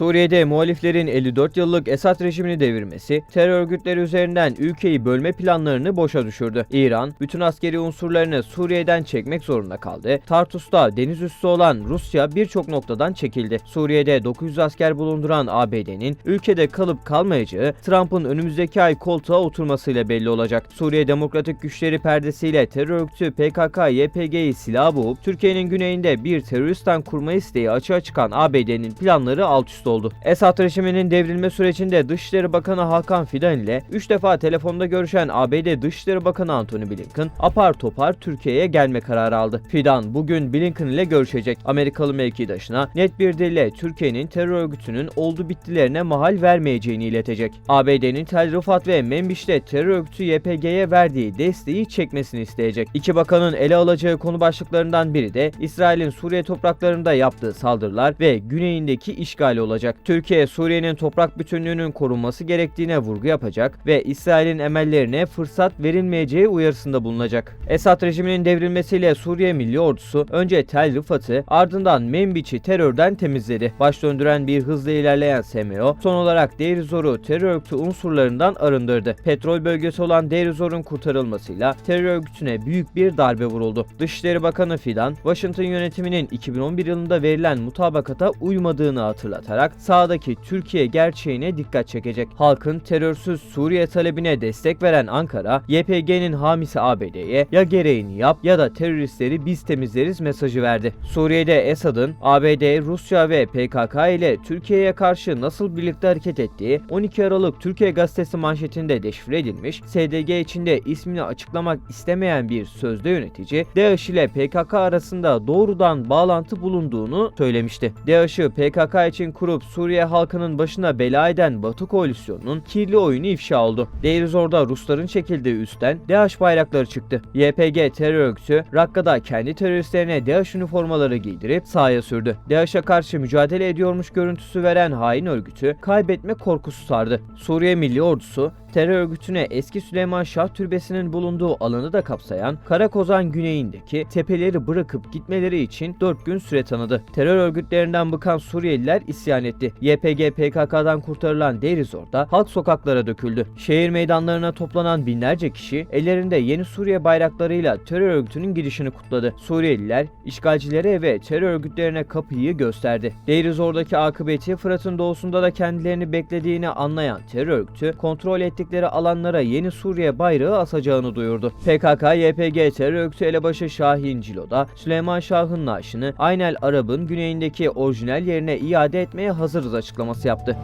Suriye'de muhaliflerin 54 yıllık Esad rejimini devirmesi, terör örgütleri üzerinden ülkeyi bölme planlarını boşa düşürdü. İran, bütün askeri unsurlarını Suriye'den çekmek zorunda kaldı. Tartus'ta deniz üssü olan Rusya birçok noktadan çekildi. Suriye'de 900 asker bulunduran ABD'nin ülkede kalıp kalmayacağı Trump'ın önümüzdeki ay koltuğa oturmasıyla belli olacak. Suriye Demokratik Güçleri perdesiyle terör örgütü PKK-YPG'yi silah boğup Türkiye'nin güneyinde bir teröristan kurma isteği açığa çıkan ABD'nin planları alt üst oldu. Esad rejiminin devrilme sürecinde Dışişleri Bakanı Hakan Fidan ile 3 defa telefonda görüşen ABD Dışişleri Bakanı Antony Blinken apar topar Türkiye'ye gelme kararı aldı. Fidan bugün Blinken ile görüşecek. Amerikalı mevkidaşına net bir dille Türkiye'nin terör örgütünün oldu bittilerine mahal vermeyeceğini iletecek. ABD'nin Tel Rifat ve Menbiş'te terör örgütü YPG'ye verdiği desteği çekmesini isteyecek. İki bakanın ele alacağı konu başlıklarından biri de İsrail'in Suriye topraklarında yaptığı saldırılar ve güneyindeki işgali olacak. Türkiye, Suriye'nin toprak bütünlüğünün korunması gerektiğine vurgu yapacak ve İsrail'in emellerine fırsat verilmeyeceği uyarısında bulunacak. Esad rejiminin devrilmesiyle Suriye Milli Ordusu önce Tel Rifat'ı ardından Menbiç'i terörden temizledi. Baş döndüren bir hızla ilerleyen SMO son olarak Deir ez-Zor'u terör örgütü unsurlarından arındırdı. Petrol bölgesi olan Deir ez-Zor'un kurtarılmasıyla terör örgütüne büyük bir darbe vuruldu. Dışişleri Bakanı Fidan, Washington yönetiminin 2011 yılında verilen mutabakata uymadığını hatırlatarak sahadaki Türkiye gerçeğine dikkat çekecek. Halkın terörsüz Suriye talebine destek veren Ankara, YPG'nin hamisi ABD'ye ya gereğini yap ya da teröristleri biz temizleriz mesajı verdi. Suriye'de Esad'ın ABD, Rusya ve PKK ile Türkiye'ye karşı nasıl birlikte hareket ettiği 12 Aralık Türkiye Gazetesi manşetinde deşifre edilmiş, SDG içinde ismini açıklamak istemeyen bir sözde yönetici, DAEŞ ile PKK arasında doğrudan bağlantı bulunduğunu söylemişti. DAEŞ'ı PKK için kurup Suriye halkının başına bela eden Batı koalisyonunun kirli oyunu ifşa oldu. Deir ez-Zor'da Rusların çekildiği üstten DAEŞ bayrakları çıktı. YPG terör örgütü Rakka'da kendi teröristlerine DAEŞ üniformaları giydirip sahaya sürdü. DAEŞ'e karşı mücadele ediyormuş görüntüsü veren hain örgütü kaybetme korkusu sardı. Suriye Milli Ordusu terör örgütüne eski Süleyman Şah Türbesi'nin bulunduğu alanı da kapsayan Karakozan güneyindeki tepeleri bırakıp gitmeleri için 4 gün süre tanıdı. Terör örgütlerinden bıkan Suriyeliler isyan etti. YPG PKK'dan kurtarılan Deir ez-Zor'da halk sokaklara döküldü. Şehir meydanlarına toplanan binlerce kişi ellerinde yeni Suriye bayraklarıyla terör örgütünün girişini kutladı. Suriyeliler işgalcilere ve terör örgütlerine kapıyı gösterdi. Deir ez-Zor'daki akıbeti Fırat'ın doğusunda da kendilerini beklediğini anlayan terör örgütü kontrol ettikleri alanlara yeni Suriye bayrağı asacağını duyurdu. PKK, YPG terör örgütü elebaşı Şahin Cilo'da Süleyman Şah'ın naaşını Aynel Arab'ın güneyindeki orijinal yerine iade etmeye hazırız açıklaması yaptı.